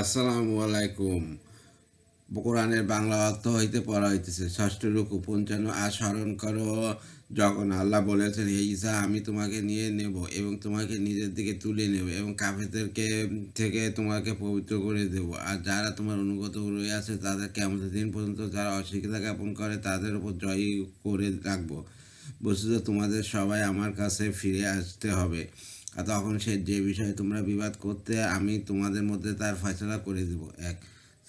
আসসালামু আলাইকুম। কোরআনের বাংলা অর্থ হইতে পড়া হইতেছে, ষষ্ঠ রুকু, পঞ্চান্ন আর করো। যখন আল্লাহ বলেছেন, হে ঈসা, আমি তোমাকে নিয়ে নেব এবং তোমাকে নিজের দিকে তুলে নেব এবং কাফেরদেরকে থেকে তোমাকে পবিত্র করে দেব। আর যারা তোমার অনুগত রয়ে আছে, তাদের কেমন দিন পর্যন্ত যারা অস্বীকৃতা জ্ঞাপন করে, তাদের উপর জয়ী করে রাখব। বস্তুত তোমাদের সবাই আমার কাছে ফিরে আসতে হবে। তখন সে যে বিষয়ে তোমরা বিবাদ করতে, আমি তোমাদের মধ্যে তার ফয়সলা করে দেব। এক,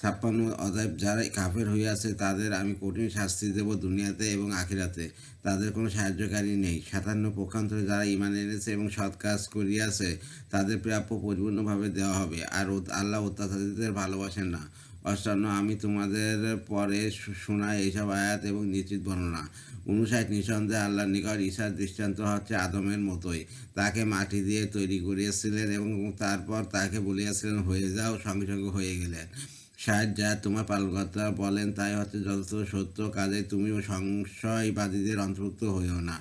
ছাপ্পান্ন, অতএব যারা কাফের হইয়াছে তাদের আমি কঠিন শাস্তি দেব দুনিয়াতে এবং আখিরাতে। তাদের কোনো সাহায্যকারী নেই। সাতান্ন, পক্ষান্তরে যারা ইমান এনেছে এবং সৎ কাজ করিয়াছে, তাদের প্রাপ্য পরিপূর্ণভাবে দেওয়া হবে। আর আল্লাহ অত্যাচারীদের ভালোবাসেন না। অষ্টান্ন, আমি তোমাদের পরে শোনাই এইসব আয়াত এবং নিশ্চিত বর্ণনা। অনুষাট নিঃসন্দেহে আল্লাহর নিকট ঈশার দৃষ্টান্ত হচ্ছে আদমের মতোই। তাকে মাটি দিয়ে তৈরি করিয়েছিলেন এবং তারপর তাকে বলিয়াছিলেন, হয়ে যাও, সঙ্গে সঙ্গে হয়ে গেলেন ষাট যা তোমার পালকর্তা বলেন, তাই হচ্ছে যত সত্য কাজে তুমিও সংশয়বাদীদের অন্তর্ভুক্ত হইও না।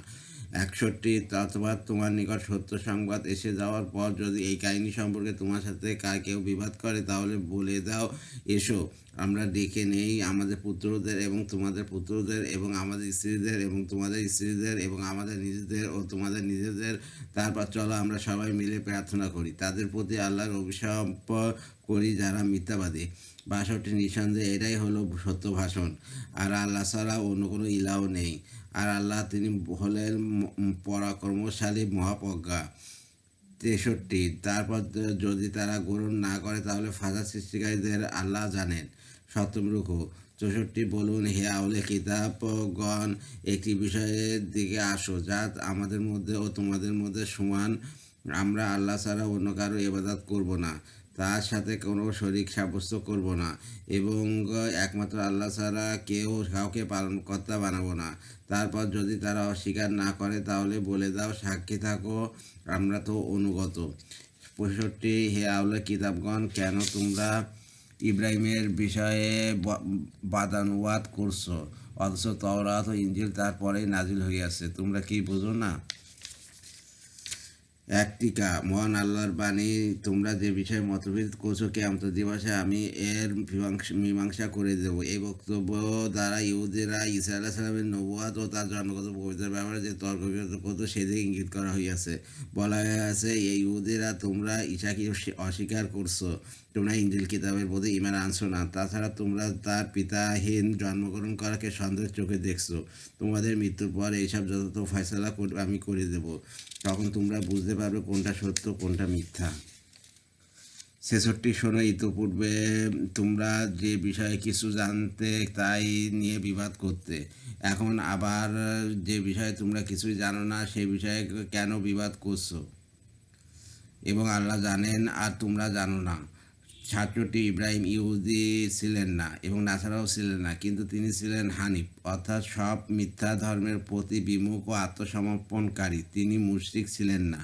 একষট্টি অথবা তোমার নিকট সত্য সংবাদ এসে যাওয়ার পর যদি এই কাহিনী সম্পর্কে তোমার সাথে কার কেউ বিবাদ করে, তাহলে বলে দাও, এসো। আমরা ডেকে নেই আমাদের পুত্রদের এবং তোমাদের পুত্রদের এবং আমাদের স্ত্রীদের এবং তোমাদের স্ত্রীদের এবং আমাদের নিজেদের ও তোমাদের নিজেদের। তারপর চলো আমরা সবাই মিলে প্রার্থনা করি। তাদের প্রতি আল্লাহর অভিশাপ করি যারা মিথ্যাবাদী। বাষট্টি নিঃসন্দেহে এটাই হলো সত্য ভাষণ। আর আল্লাহ ছাড়া অন্য কোনো ইলাও নেই। আর আল্লাহ তিনি হলেন পরাক্রমশালী মহাপ্রজ্ঞা। তেষট্টি। তারপর যদি তারা গ্রহণ না করে তাহলে ফাঁসা সৃষ্টিকারীদের আল্লাহ জানেন। সপ্তম রুকু। চৌষট্টি। বলুন, হে আউলে কিতাবগণ, একটি বিষয়ের দিকে আসো যা আমাদের মধ্যে ও তোমাদের মধ্যে সমান। আমরা আল্লাহ ছাড়া অন্য কারও ইবাদত করব না। তার সাথে কোনো শরিক সাব্যস্ত করব না এবং একমাত্র আল্লাহ ছাড়া কেউ কাউকে পালন কর্তা বানাবো না। তারপর যদি তারা অস্বীকার না করে, তাহলে বলে দাও, সাক্ষী থাকো, আমরা তো অনুগত। পঁয়ষট্টি, হে আউলে কিতাবগণ, কেন তোমরা ইব্রাহিমের বিষয়ে বাদানুবাদ করছ? অথচ তওরাত ও ইঞ্জিল তারপরেই নাজিল হইয়াছে তোমরা কি বোঝো না? একটিকা মহান আল্লাহর বাণী, তোমরা যে বিষয়ে মতভেদ করছ কেমত দিবসে আমি এর মীমাংসা করে দেব। এই বক্তব্য দ্বারা ইহুদিরা ইসা আল্লাহ সালামের নবুয়াত ও তার জন্মগত পবিত্র ব্যাপারে যে তর্ক বিতর্ক সেদিকে ইঙ্গিত করা হইয়াছে। বলা হয়েছে এই ইহুদিরা তোমরা ঈশাকে অস্বীকার করছ। তোমরা ইঞ্জিল কিতাবের প্রতি ইমান আনছো না। তাছাড়া তোমরা তার পিতাহীন জন্মগ্রহণ করাকে সন্দেহের চোখে দেখছ। তোমাদের মৃত্যুর পর এইসব যত ফয়সলা আমি করে দেব। তখন তোমরা বুঝতে পারবে কোনটা সত্য, কোনটা মিথ্যা। ছেষট্টি শোনো ইতোপূর্বে তোমরা যে বিষয়ে কিছু জানতে, তাই নিয়ে বিবাদ করতে। এখন আবার যে বিষয়ে তোমরা কিছুই জানো না, সেই বিষয়ে কেন বিবাদ করছ? এবং আল্লাহ জানেন আর তোমরা জানো না। ছাত্রটি ইব্রাহিম ইহুদি ছিলেন না এবং নাসারাও ছিলেন না, কিন্তু তিনি ছিলেন হানিফ। অর্থাৎ সব মিথ্যা ধর্মের প্রতি বিমুখ ও আত্মসমর্পণকারী। তিনি মুশরিক ছিলেন না।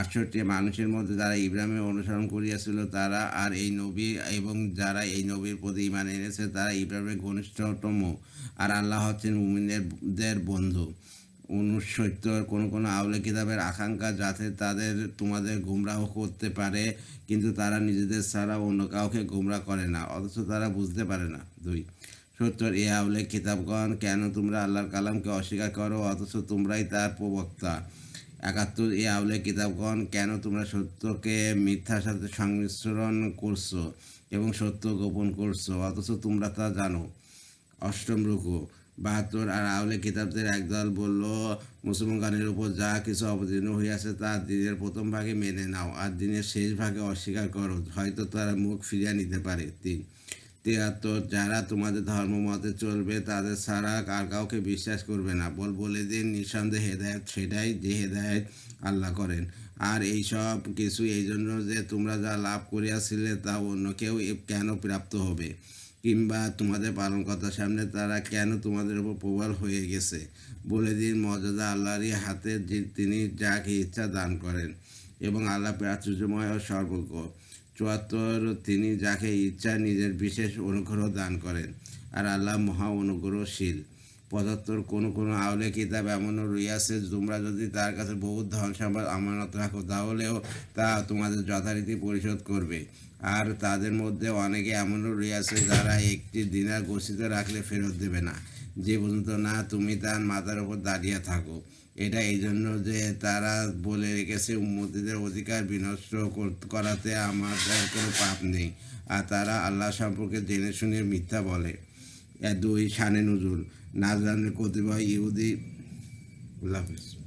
আটষট্টি মানুষের মধ্যে যারা ইব্রাহিমের অনুসরণ করিয়াছিল, তারা আর এই নবী এবং যারা এই নবীর প্রতি ইমান এনেছে, তারা ইব্রাহিমের ঘনিষ্ঠতম। আর আল্লাহ হচ্ছেন মুমিনদের বন্ধু। উনসত্তর কোনো কোনো আউলে কিতাবের আকাঙ্ক্ষা যাতে তাদের, তোমাদের গুমরাহ করতে পারে, কিন্তু তারা নিজেদের ছাড়া অন্য কাউকে গুমরা করে না, অথচ তারা বুঝতে পারে না। দুই, সত্তর, এ আউলে কিতাবগণ কেন তোমরা আল্লাহর কালামকে অস্বীকার করো, অথচ তোমরাই তার প্রবক্তা? একাত্তর, এ আউলে কিতাবগণ কেন তোমরা সত্যকে মিথ্যার সাথে সংমিশ্রণ করছ এবং সত্য গোপন করছ, অথচ তোমরা তা জানো? অষ্টম রুকু বাহাত্তর আর আউলে কিতাবদের একদল বলল মুসলমানগণের উপর যা কিছু অবতীর্ণ হইয়াছে, তা দিনের প্রথম ভাগে মেনে নাও আর দিনের শেষ ভাগে অস্বীকার করো। হয়তো তারা মুখ ফিরিয়ে নিতে পারে। তিন। তিয়াত্তর, যারা তোমাদের ধর্ম মতে চলবে, তাদের ছাড়া আর কাউকে বিশ্বাস করবে না। বল বলে দিন, নিঃসন্দেহে হেদায়ত সেটাই যে হেদায়ত আল্লাহ করেন। আর এই সব কিছু এই জন্য যে তোমরা যা লাভ করিয়াছিলে, তা অন্য কেউ কেন প্রাপ্ত হবে? কিংবা তোমাদের পালনকর্তার সামনে তারা কেন তোমাদের উপর প্রবল হয়ে গেছে? বলে দিন, মর্যাদা আল্লাহরই হাতে তিনি যাকে ইচ্ছা দান করেন এবং আল্লাহ প্রাচুর্যময় ও সর্বজ্ঞ। চুয়াত্তর, তিনি যাকে ইচ্ছা নিজের বিশেষ অনুগ্রহ দান করেন আর আল্লাহ মহা অনুগ্রহশীল। পঁচাত্তর, কোনো কোনো আউলে কিতাব এমনও রইয়াছে তোমরা যদি তার কাছে বহু ধন সম্পদ, আমানত রাখো, তাহলেও তা তোমাদের যথারীতি পরিশোধ করবে। আর তাদের মধ্যে অনেকে এমনও রয়েছে যারা একটি দিনার গচ্ছিত রাখলে ফেরত দেবে না। যে পর্যন্ত না তুমি তার মাথার উপর দাঁড়িয়ে থাকো। এটা এই জন্য যে তারা বলে রেখেছে উন্মতিদের অধিকার বিনষ্ট করাতে আমাদের কোনো পাপ নেই। আর তারা আল্লাহ সম্পর্কে জেনে শুনে মিথ্যা বলে। দুই শানে নজুল নাজরানের কতিপয় ইহুদি আল্লাহ হাফিজ।